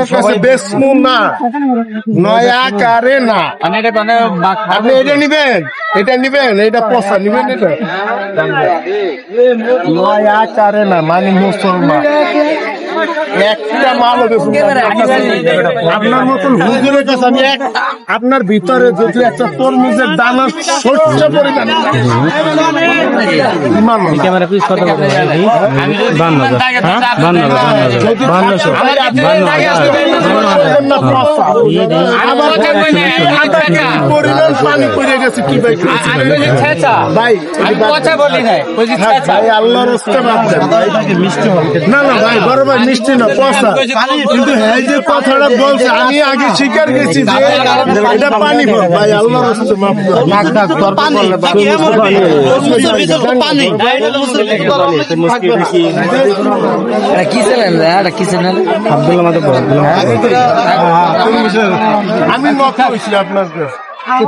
আপনার কাছে বেসমু না নয় আকারে না। মানে আপনি এটা নিবেন? এটা নিবেন? এটা পচা নিবেন এটা? নয় আকারে না মানে মুসলমান। একটা মাল আপনার মতন হুজুরের কাছে আমি এক আপনার ভিতরে যদি একটা তরমুজের দানা সহ্য পরিমাণ। ধন্যবাদ না, না ভাই হ্যাঁ, বড় ভাই মিষ্টি না পচা কিন্তু হ্যাঁ যে কথাটা বলছে আমি আগে স্বীকার গেছি যে এটা পানি ভাই রাস্তে মাফ এটা কি চ্যানেল কি চ্যানেল আব্দুল্লাহ আমি মত হয়েছি আপনার কাছে। হ্যাঁ,